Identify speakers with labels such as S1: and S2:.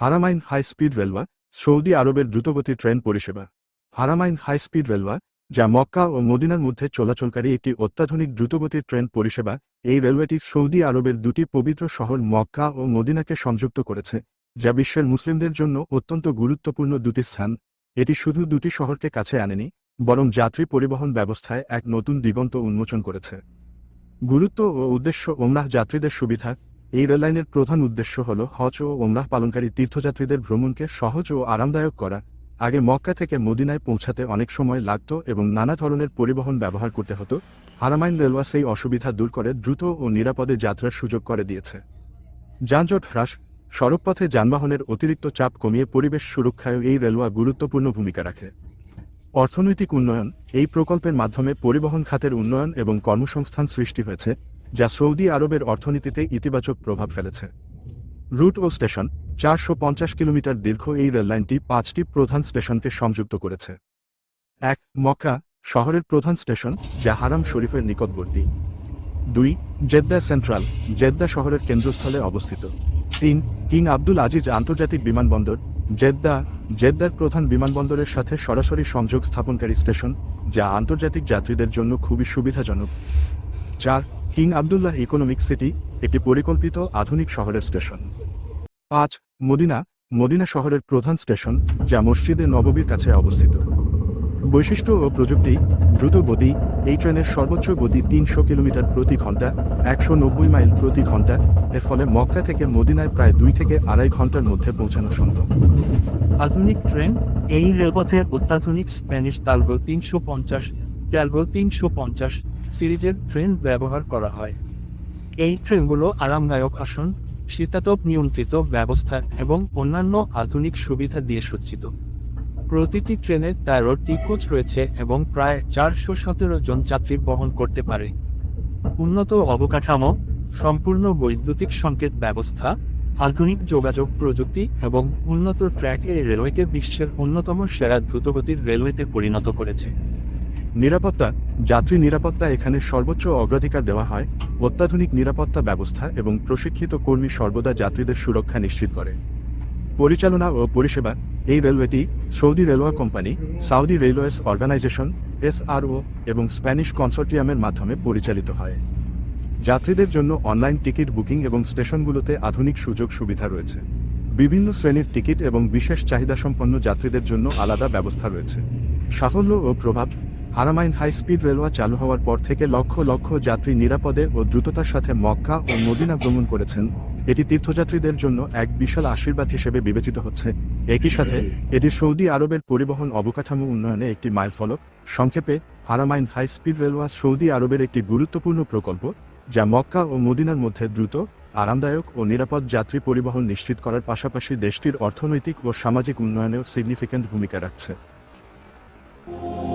S1: Haramain high speed railway, Saudi আরবের দ্রুতগতি train পরিষেবা। হারামাইন হাই স্পিড রেলওয়ে, যা মক্কা ও মদিনার মধ্যে চলাচলকারী একটি অত্যাধুনিক দ্রুতগতির ট্রেন পরিষেবা, এই রেলওয়েটি সৌদি আরবের দুটি পবিত্র শহর মক্কা ও মদিনাকে সংযুক্ত করেছে, যা বিশ্বের মুসলিমদের জন্য অত্যন্ত গুরুত্বপূর্ণ দুটি স্থান। এটি শুধু দুটি শহরকে কাছে আনেনি, বরং যাত্রী পরিবহন ব্যবস্থায় এক নতুন দিগন্ত উন্মোচন করেছে। গুরুত্ব ও উদ্দেশ্য ওমরাহ যাত্রীদের সুবিধা এই রেললাইনের প্রধান উদ্দেশ্য হল হজ ও ওমরাহ পালনকারী তীর্থযাত্রীদের ভ্রমণকে সহজ ও আরামদায়ক করা। আগে মক্কা থেকে মদিনায় পৌঁছাতে অনেক সময় লাগত এবং নানা ধরনের পরিবহন ব্যবহার করতে হতো। হারামাইন রেলওয়ে সেই অসুবিধা দূর করে দ্রুত ও নিরাপদে যাত্রার সুযোগ করে দিয়েছে। যানজট হ্রাস, সড়কপথে যানবাহনের অতিরিক্ত চাপ কমিয়ে পরিবেশ সুরক্ষায় এই রেলওয়া গুরুত্বপূর্ণ ভূমিকা রাখে। অর্থনৈতিক উন্নয়ন, এই প্রকল্পের মাধ্যমে পরিবহন খাতের উন্নয়ন এবং কর্মসংস্থান সৃষ্টি হয়েছে। যা সৌদি আরবের অর্থনীতিতে ইতিবাচক প্রভাব ফেলেছে। রুট ও স্টেশন চারশো পঞ্চাশ কিলোমিটার দীর্ঘ এই রেললাইনটি পাঁচটি প্রধান স্টেশনকে সংযুক্ত করেছে। এক, মক্কা শহরের প্রধান স্টেশন, যা হারাম শরীফের নিকটবর্তী। দুই, জেদ্দা সেন্ট্রাল, জেদ্দা শহরের কেন্দ্রস্থলে অবস্থিত। তিন, কিং আব্দুল আজিজ আন্তর্জাতিক বিমানবন্দর, জেদ্দা, জেদ্দার প্রধান বিমানবন্দরের সাথে সরাসরি সংযোগ স্থাপনকারী স্টেশন, যা আন্তর্জাতিক যাত্রীদের জন্য খুবই সুবিধাজনক। চার কিং আবদুল্লাহ ইকোনমিক সিটি, একটি পরিকল্পিত আধুনিক শহরের স্টেশন। পাঁচ, মদিনা মদিনা শহরের প্রধান স্টেশন, যা মসজিদে নববীর কাছে অবস্থিত। বৈশিষ্ট্য ও প্রযুক্তি, দ্রুত গতি, এই ট্রেনের সর্বোচ্চ গতি তিনশো কিলোমিটার প্রতি ঘণ্টা, একশো নব্বই মাইল প্রতি ঘণ্টা, এর ফলে মক্কা থেকে মদিনায় প্রায় দুই থেকে আড়াই ঘণ্টার মধ্যে পৌঁছানো সম্ভব।
S2: আধুনিক ট্রেন, এই রেলপথের অত্যাধুনিক স্প্যানিশ তালগো তিনশো পঞ্চাশ তিনশো পঞ্চাশ সিরিজের ট্রেন ব্যবহার করা হয়। এই ট্রেনগুলো আরামদায়ক আসন, শীতাতপ নিয়ন্ত্রিত ব্যবস্থা এবং অন্যান্য আধুনিক সুবিধা দিয়ে সজ্জিত। প্রতিটি ট্রেনে তেরোটি কোচ রয়েছে এবং প্রায় চারশো সতেরো জন যাত্রী বহন করতে পারে। উন্নত অবকাঠামো, সম্পূর্ণ বৈদ্যুতিক সংকেত ব্যবস্থা, আধুনিক যোগাযোগ প্রযুক্তি এবং উন্নত ট্র্যাক এই রেলওয়েকে বিশ্বের অন্যতম সেরা দ্রুতগতির রেলওয়েতে পরিণত করেছে।
S1: নিরাপত্তা যাত্রী নিরাপত্তা এখানে সর্বোচ্চ অগ্রাধিকার দেওয়া হয়, অত্যাধুনিক নিরাপত্তা ব্যবস্থা এবং প্রশিক্ষিত কর্মী সর্বদা যাত্রীদের সুরক্ষা নিশ্চিত করে। পরিচালনা ও পরিষেবা, এই রেলওয়েটি Saudi railway company, Saudi Railways Organisation, SRO এবং স্প্যানিশ কনসোর্টিয়ামের মাধ্যমে পরিচালিত হয়। যাত্রীদের জন্য অনলাইন টিকিট বুকিং এবং স্টেশনগুলোতে আধুনিক সুযোগ সুবিধা রয়েছে। বিভিন্ন শ্রেণির টিকিট এবং বিশেষ চাহিদাসম্পন্ন যাত্রীদের জন্য আলাদা ব্যবস্থা রয়েছে। সাফল্য ও প্রভাব হারামাইন হাই স্পিড রেলওয়ে চালু হওয়ার পর থেকে লক্ষ লক্ষ যাত্রী নিরাপদে ও দ্রুততার সাথে মক্কা ও মদিনা ভ্রমণ করেছেন। এটি তীর্থযাত্রীদের জন্য এক বিশাল আশীর্বাদ হিসেবে বিবেচিত হচ্ছে। একই সাথে, এটি সৌদি আরবের পরিবহন অবকাঠামো উন্নয়নে একটি মাইলফলক সংক্ষেপে, Haramain high speed railway Saudi আরবের একটি গুরুত্বপূর্ণ প্রকল্প, যা মক্কা ও মদিনার মধ্যে দ্রুত, আরামদায়ক ও নিরাপদ যাত্রী পরিবহন নিশ্চিত করার পাশাপাশি দেশটির অর্থনৈতিক ও সামাজিক উন্নয়নেও সিগনিফিক্যান্ট ভূমিকা রাখছে।